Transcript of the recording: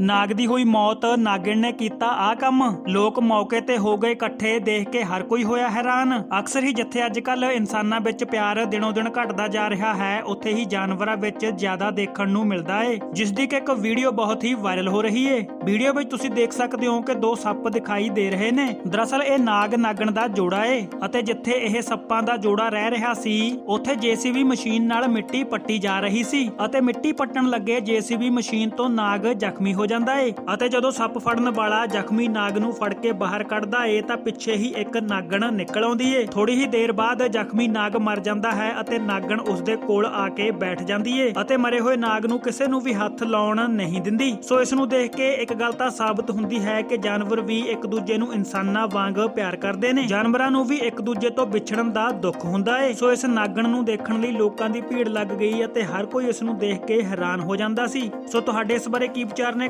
ਨਾਗ ਦੀ ਹੋਈ ਮੌਤ ਨਾਗਿਣ ਨੇ ਕੀਤਾ ਆ ਕੰਮ। ਲੋਕ ਮੌਕੇ ਤੇ ਹੋ ਗਏ ਇਕੱਠੇ, ਦੇਖ ਕੇ ਹਰ ਕੋਈ ਹੋਇਆ ਹੈਰਾਨ। ਅਕਸਰ ਹੀ ਜਿੱਥੇ ਅੱਜ ਕੱਲ ਇਨਸਾਨਾਂ ਵਿੱਚ ਪਿਆਰ ਦਿਨੋਂ ਦਿਨ ਘਟਦਾ ਜਾ ਰਿਹਾ ਹੈ, ਉੱਥੇ ਹੀ ਜਾਨਵਰਾਂ ਵਿੱਚ ਜ਼ਿਆਦਾ ਦੇਖਣ ਨੂੰ ਮਿਲਦਾ ਏ ਜਿਸ ਦੀ ਕਿ ਇੱਕ ਵੀਡੀਓ ਬਹੁਤ ਹੀ ਵਾਇਰਲ ਹੋ ਰਹੀ ਏ। ਵੀਡੀਓ ਵਿੱਚ ਤੁਸੀਂ ਦੇਖ ਸਕਦੇ ਹੋ ਕਿ ਦੋ ਸੱਪ ਦਿਖਾਈ ਦੇ ਰਹੇ ਨੇ। ਦਰਅਸਲ ਇਹ ਨਾਗ ਨਾਗਣ ਦਾ ਜੋੜਾ ਏ, ਅਤੇ ਜਿੱਥੇ ਇਹ ਸੱਪਾਂ ਦਾ ਜੋੜਾ ਰਹਿ ਰਿਹਾ ਸੀ, ਉੱਥੇ ਜੀਸੀਬੀ ਮਸ਼ੀਨ ਨਾਲ ਮਿੱਟੀ ਪੱਟੀ ਜਾ ਰਹੀ ਸੀ, ਅਤੇ ਮਿੱਟੀ ਪੱਟਣ ਲੱਗੇ ਜੀਸੀਬੀ ਮਸ਼ੀਨ ਤੋਂ ਨਾਗ ਜ਼ਖਮੀ ਹੋ ਜਾਂਦਾ ਏ। ਅਤੇ ਜਦੋਂ ਸੱਪ ਫੜਨ ਵਾਲਾ ਜ਼ਖਮੀ ਨਾਗ ਨੂੰ ਫੜ ਕੇ ਬਾਹਰ ਕੱਢਦਾ ਏ, ਤਾਂ ਪਿੱਛੇ ਹੀ ਇੱਕ ਨਾਗਣ ਨਿਕਲ ਆਉਂਦੀ ਏ। ਥੋੜੀ ਹੀ ਦੇਰ ਬਾਅਦ ਜ਼ਖਮੀ ਨਾਗ ਮਰ ਜਾਂਦਾ ਹੈ ਅਤੇ ਨਾਗਣ ਉਸ ਦੇ ਕੋਲ ਆ ਕੇ ਬੈਠ ਜਾਂਦੀ ਏ ਅਤੇ ਮਰੇ ਹੋਏ ਨਾਗ ਨੂੰ ਕਿਸੇ ਨੂੰ ਵੀ ਹੱਥ ਲਾਉਣ ਨਹੀਂ ਦਿੰਦੀ। ਸੋ ਇਸ ਨੂੰ ਦੇਖ ਕੇ ਇੱਕ ਗੱਲ ਤਾਂ ਸਾਬਤ ਹੁੰਦੀ ਹੈ ਕਿ ਜਾਨਵਰ ਵੀ ਇੱਕ ਦੂਜੇ ਨੂੰ ਇਨਸਾਨਾਂ ਵਾਂਗ ਪਿਆਰ ਕਰਦੇ ਨੇ। ਜਾਨਵਰਾਂ ਨੂੰ ਵੀ ਇੱਕ ਦੂਜੇ ਤੋਂ ਵਿਛੜਨ ਦਾ ਦੁੱਖ ਹੁੰਦਾ ਏ। ਸੋ ਇਸ ਨਾਗਣ ਨੂੰ ਦੇਖਣ ਲਈ ਲੋਕਾਂ ਦੀ ਭੀੜ ਲੱਗ ਗਈ ਅਤੇ ਹਰ ਕੋਈ ਇਸ ਨੂੰ ਦੇਖ ਕੇ ਹੈਰਾਨ ਹੋ ਜਾਂਦਾ ਸੀ। ਸੋ ਤੁਹਾਡੇ ਇਸ ਬਾਰੇ ਕੀ ਵਿਚਾਰ ਨੇ?